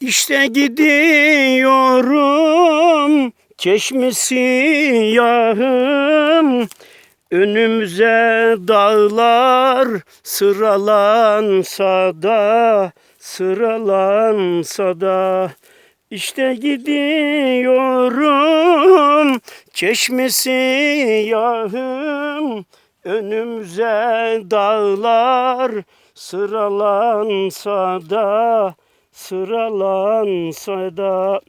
İşte gidiyorum çeşmesi yahım Önümüze dağlar sıralansa da sıralansa da. İşte gidiyorum çeşmesi yahım Önümüze dağlar sıralansa da sıralansa da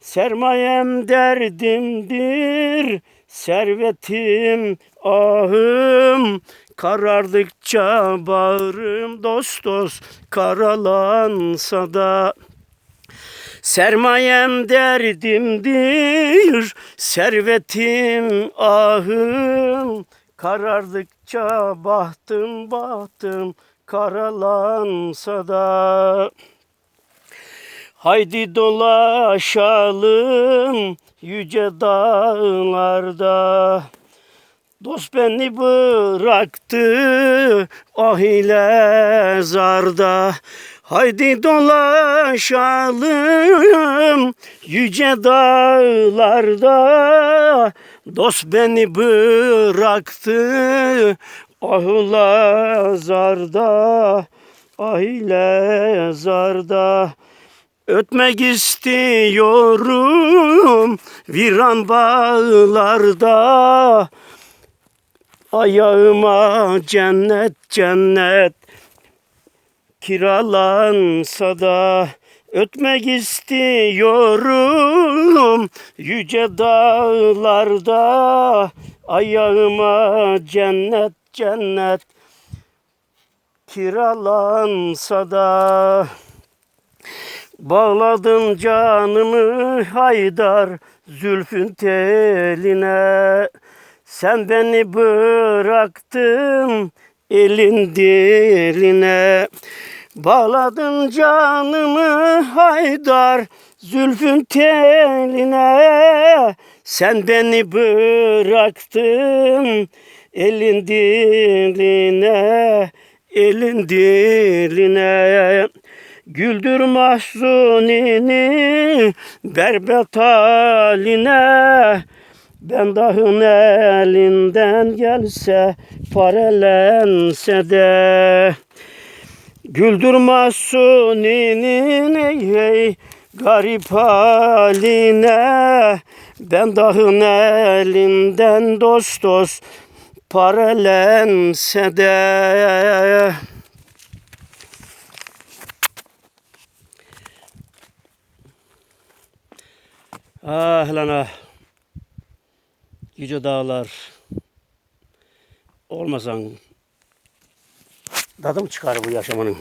Sermayem derdimdir, servetim ahım. Karardıkça bağrım dost dost karalansa da Sermayem derdimdir, servetim ahım. Karardıkça bahtım bahtım karalansa da Haydi dolaşalım yüce dağlarda. Dost beni bıraktı ah ile zarda. Haydi dolaşalım yüce dağlarda. Dost beni bıraktı ah ile zarda. Ah ile zarda Ötmek istiyorum viran bağlarda. Ayağıma cennet cennet kiralansa da Ötmek istiyorum yüce dağlarda. Ayağıma cennet cennet kiralansa da Bağladım canımı haydar zülfün teline. Sen beni bıraktın elin diline. Bağladın canımı haydar zülfün teline. Sen beni bıraktın elin diline Elin diline Güldür mahzunini berbet haline. Ben dahın elinden gelse parelense de. Güldür mahzuninin ey ey garip haline. Ben dahın elinden dost dost parelense de Ah lan ah. Yüce dağlar. Olmasan tadım çıkar bu yaşamanın.